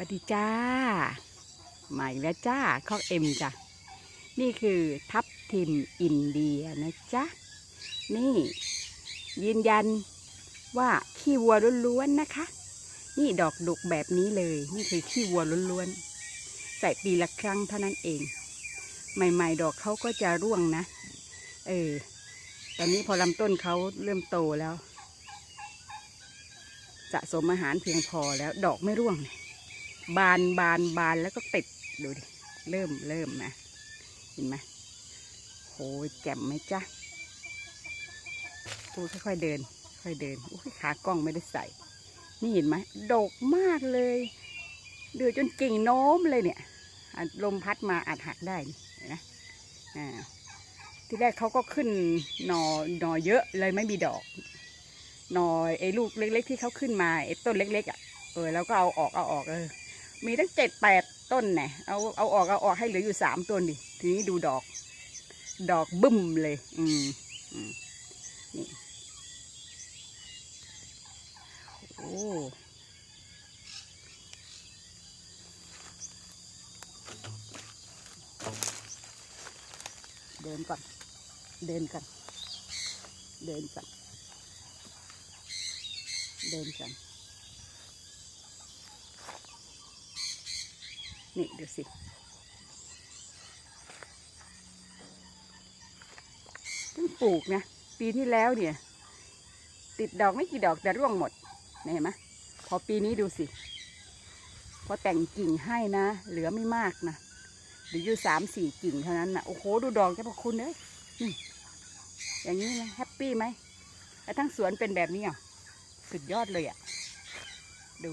สวัสดีจ้ามาอีกแล้วจ้าคอกเอ็มจ้ะนี่คือทับทิมอินเดียนะจ๊ะ นี่ ยืนยันว่าขี้วัวล้วนๆนะคะ นี่ดอกดุกแบบนี้เลย นี่คือขี้วัวล้วนๆ ใส่ปีละครั้งเท่านั้นเอง ใหม่ๆ ดอกเขาก็จะร่วงนะ เออ ตอนนี้พอลำต้นเขาเริ่มโตแล้ว สะสมอาหารเพียงพอแล้วดอกไม่ร่วงเลย บานบานบานแล้วก็ติดดูดิ เริ่มเริ่มนะ เห็นไหมโหแจ่มไหมจ๊ะปูค่อยๆเดิน ค่อยเดินโอ้ยขากล้องไม่ได้ใส่ นี่เห็นไหมดกมากเลยเดือดจนกิ่งโน้มเลยเนี่ยลมพัดมาอาจหักได้นี่เห็นไหมอ่าที่แรกเขาก็ขึ้นหนอหนอเยอะเลยไม่มีดอกหนอไอ้ลูกเล็ก ๆ ที่เขาขึ้นมาไอ้ต้นเล็ก ๆอะเออแล้วก็เอาออกเอาออกเออ มีตั้งเจ็ดแปดต้นแน่เอาเอาออกเอาออกให้เหลืออยู่สามต้นดิทีนี้ดูดอก ดอกบึ้มเลย อืมอืมนี่โอ้เดินก่อน เดินก่อน เดินก่อน เดินก่อน นี่ดูสิเพิ่งปลูกนะ ปีที่แล้วเนี่ย ติดดอกไม่กี่ดอกแต่ร่วงหมด เห็นไหมพอปีนี้ดูสิ พอแต่งกิ่งให้นะ เหลือไม่มากนะเหลืออยู่สามสี่กิ่งเท่านั้นนะโอ้โห ดูดอกเจ้าพระคุณเอ้ยนี่อย่างนี้นะแฮปปี้ไหมแล้วทั้งสวนเป็นแบบนี้อะสุดยอดเลยอะ ดู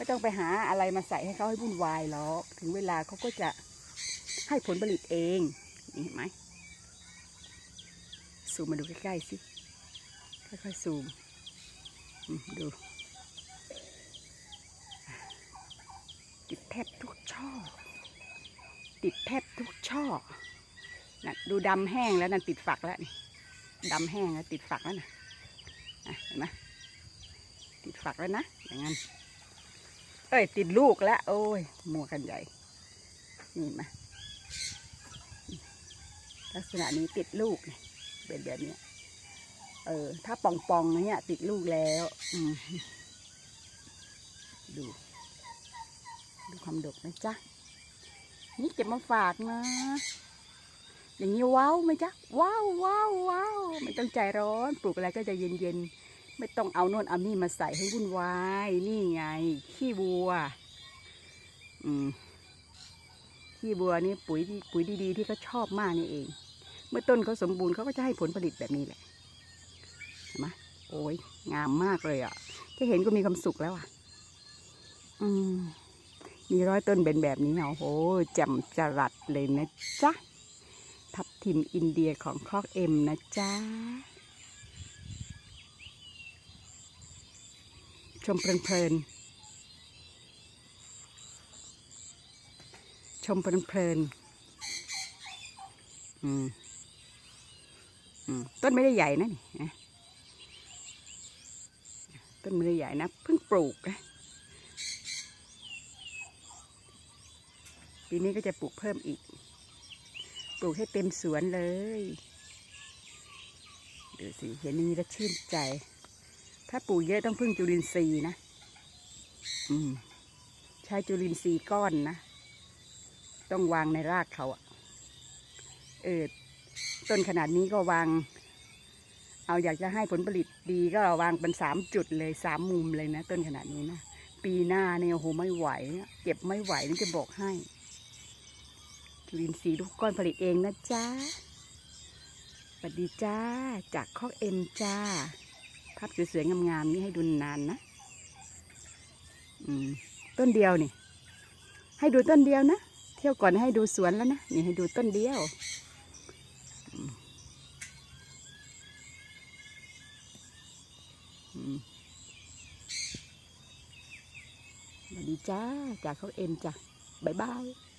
ไม่ต้องไปหาอะไรมาใส่ให้เขาให้วุ่นวายหรอก ถึงเวลาเขาก็จะให้ผลผลิตเอง นี่เห็นไหมซูมมาดูใกล้ๆสิ ค่อยๆซูม ดู ติดแทบทุกช่อ ติดแทบทุกช่อนะดูดำแห้งแล้วนั่นติดฝักแล้วนี่ดำแห้งแล้วติดฝักแล้วนะอะเห็นไหมติดฝักแล้วนะ อย่างนั้น เอ้ย ติดลูกแล้ว โอ้ยมัวกันใหญ่ นี่เห็นไหมลักษณะนี้ติดลูกเนี่ยเป็นแบบนี้ เออ ถ้าป่องๆเนี่ย ติดลูกแล้ว อืมดู ดูความดกนะจ๊ะ นี่เก็บมาฝากนะ อย่างนี้ว้าวไหมจ๊ะ ว้าวว้าวว้าวไม่ต้องใจร้อน ปลูกอะไรก็จะเย็นเย็นๆ ไม่ต้องเอาโน่นเอานี่มาใส่ให้วุ่นวาย นี่ไง ขี้วัว อืม ขี้วัวนี่ปุ๋ยที่ปุ๋ยดีๆ ที่เขาชอบมากนี่เอง เมื่อต้นเขาสมบูรณ์เขาก็จะให้ผลผลิตแบบนี้แหละเห็นไหมโอ้ยงามมากเลยอะแค่เห็นก็มีความสุขแล้วอะ อืม มีร้อยต้นเป็นแบบนี้เนาะโอ้โหแจ่มจรัสเลยนะจ๊ะ ทับทิมอินเดียของคอกเอ็มนะจ๊ะ มเพลินๆชมเพลินๆอืมอืมต้นไม่ได้ใหญ่นะนี่ต้นไม่ได้ใหญ่นะเพิ่งปลูกนะปีนี้ก็จะปลูกเพิ่มอีก ปลูกให้เต็มสวนเลย ดูสิ เห็นอย่างนี้แล้วชื่นใจ ถ้าปลูกเยอะต้องพึ่งจุลินทรีย์นะ อืม ใช้จุลินทรีย์ก้อนนะ ต้องวางในรากเขาอะเออ ต้นขนาดนี้ก็วาง เอาอยากจะให้ผลผลิตดีก็วางเป็นสามจุดเลยสามมุมเลยนะ ต้นขนาดนี้นะ ปีหน้าเนี่ยโอ้โหไม่ไหวอะเก็บไม่ไหวนี่จะบอกให้ จุลินทรีย์ทุกก้อนผลิตเองนะจ๊ะสวัสดีจ้า จากคอกเอ็มจ้า ภาพสวยๆงามๆนี่ให้ดูนานนะต้นเดียวนี่ ให้ดูต้นเดียวนะ เที่ยวก่อนให้ดูสวนแล้วนะ นี่ให้ดูต้นเดียวสวัสดีจ้าจากคอกเอ็มจ้ะบ๊ายบาย